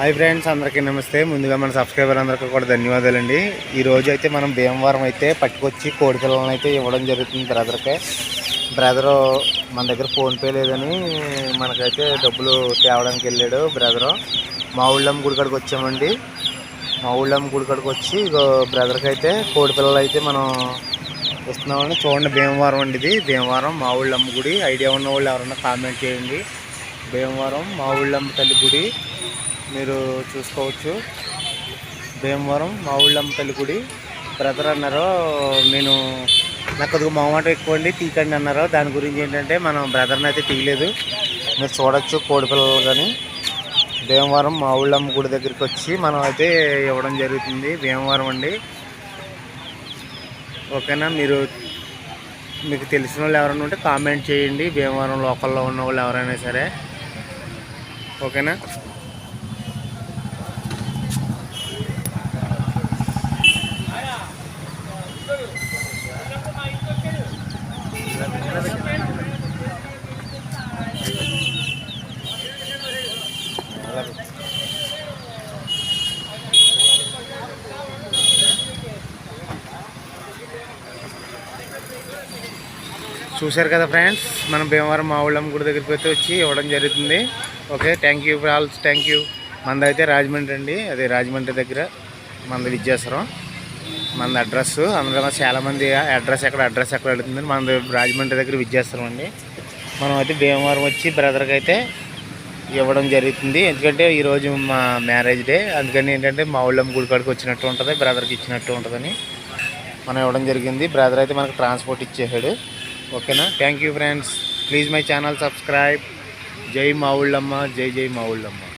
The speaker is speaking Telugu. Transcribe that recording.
హాయ్ ఫ్రెండ్స్ అందరికీ నమస్తే. ముందుగా మన సబ్స్క్రైబర్ అందరికీ కూడా ధన్యవాదాలండి. ఈ రోజు అయితే మనం భీమవరం అయితే పట్టుకొచ్చి కోడి పిల్లలను అయితే ఇవ్వడం జరుగుతుంది బ్రదర్కే. బ్రదరు మన దగ్గర ఫోన్పే లేదని మనకైతే డబ్బులు తేవడానికి వెళ్ళాడు బ్రదరు. మా ఊళ్ళమ్మ గుడి కాడికి వచ్చామండి. మా ఊళ్ళమ్మ గుడి కాడికి వచ్చి ఇగో బ్రదర్కి అయితే కోడి పిల్లలు అయితే మనం ఇస్తున్నామని చూడండి. భీమవరం అండి ఇది. భీమవరం మా ఊళ్ళమ్మ గుడి. ఐడియా ఉన్న వాళ్ళు ఎవరన్నా కామెంట్ చేయండి. భీమవరం మా ఊళ్ళమ్మ తల్లి గుడి. మీరు చూసుకోవచ్చు. భీమవరం మా ఊళ్ళమ్మ గుడి. బ్రదర్ అన్నారు నేను నాకు కొద్దిగా మొహమాట ఎక్కువ అండి తీకండి అన్నారు దాని గురించి ఏంటంటే మనం బ్రదర్ని అయితే తీయలేదు. మీరు చూడొచ్చు కోడి పిల్లలు కానీ భీమవరం మా ఊళ్ళమ్మ గుడి దగ్గరికి వచ్చి మనం అయితే ఇవ్వడం జరుగుతుంది. భీమవరం అండి. ఓకేనా? మీరు మీకు తెలిసిన వాళ్ళు ఎవరైనా ఉంటే కామెంట్ చేయండి. భీమవరం లోకల్లో ఉన్న వాళ్ళు ఎవరైనా సరే. ఓకేనా? చూశారు కదా ఫ్రెండ్స్? మనం భీమవరం మా గుడి దగ్గరికి అయితే వచ్చి ఇవ్వడం జరుగుతుంది. Okay thank you for all's thank you మనది అయితే రాజమండ్రి అండి. అదే రాజమండ్రి దగ్గర మనది విద్యాసరం మన అడ్రస్ అందులో చాలామంది అడ్రస్ ఎక్కడ అడ్రస్ ఎక్కడ అడుగుతుంది మన రాజమండ్రి దగ్గర విద్యాసరం అండి. మనం అయితే భీమవరం వచ్చి బ్రదర్కి అయితే ఇవ్వడం జరుగుతుంది. ఎందుకంటే ఈరోజు మా మ్యారేజ్ డే అందుకని ఏంటంటే మా ఊళ్ళమ్మ గుడి కాడికి వచ్చినట్టు ఉంటుంది బ్రదర్కి ఇచ్చినట్టు ఉంటుందని మనం ఇవ్వడం జరిగింది. బ్రదర్ అయితే మనకు ట్రాన్స్పోర్ట్ ఇచ్చేసాడు. ఓకేనా? Thank you friends please my channel subscribe జై మా ఊళ్ళమ్మ జై జై మా ఊళ్ళమ్మ